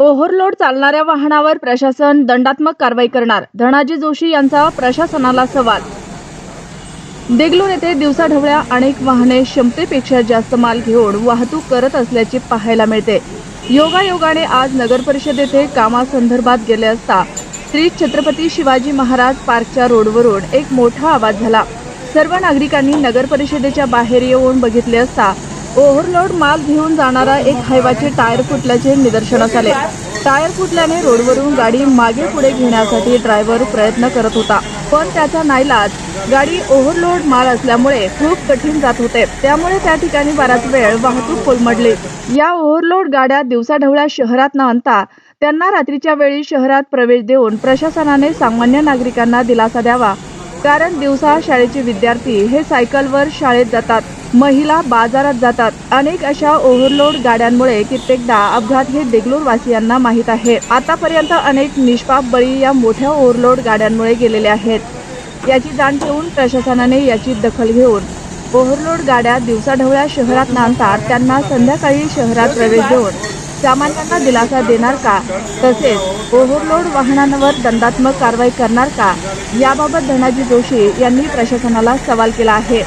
Overload चालणाऱ्या वाहनावर प्रशासन दंडात्मक कारवाई करणार धनाजी जोशी यांचा प्रशासनाला सवाल. देगलूर येथे दिवसाढवळ्या अनेक वाहने क्षमतेपेक्षा जास्त माल घेऊन वाहतूक करत असल्याचे पाहायला मिळते. योगायोगाने आज नगर परिषद येथे कामासंदर्भात गेले असता श्री छत्रपती शिवाजी महाराज पार्कच्या रोडवरून एक मोठा आवाज झाला. सर्व नागरिकांनी नगर परिषदेच्या बाहेर येऊन बघितले असता ओव्हरलोड माल घेऊन जाणारा एक हायवाचे टायर फुटल्याचे निदर्शनास आले. टायर फुटल्याने रोडवरून गाडी मागे पुढे घेण्यासाठी ड्रायव्हर प्रयत्न करत होता पण त्याचा नाईलाज. गाडी ओव्हरलोड माल असल्यामुळे खूप कठीण जात होते. त्यामुळे त्या ठिकाणी बराच वेळ वाहतूक कोलमडली. या ओव्हरलोड गाड्या दिवसाढवळ्या शहरात न आणता त्यांना रात्रीच्या वेळी शहरात प्रवेश देऊन प्रशासनाने सामान्य नागरिकांना दिलासा द्यावा कारण दिवसा शाळेचे विद्यार्थी हे सायकलवर शाळेत जातात. महिला बाजारात जातात. अनेक अशा ओव्हरलोड गाड्यांमुळे कित्येकदा अपघात हे देगलूर वासियांना माहीत आहे. आतापर्यंत अनेक निष्पाप बळी या मोठ्या ओव्हरलोड गाड्यांमुळे गेलेले आहेत. याची जाण ठेवून प्रशासनाने याची दखल घेऊन ओव्हरलोड गाड्या दिवसाढवळ्या शहरात नांदतात. त्यांना संध्याकाळी शहरात प्रवेश देऊन सामान्यांना दिलासा देणार का? तसेच ओव्हरलोड वाहनांवर दंडात्मक कारवाई करणार का? याबाबत धनाजी जोशी यांनी प्रशासनाला सवाल केला आहे.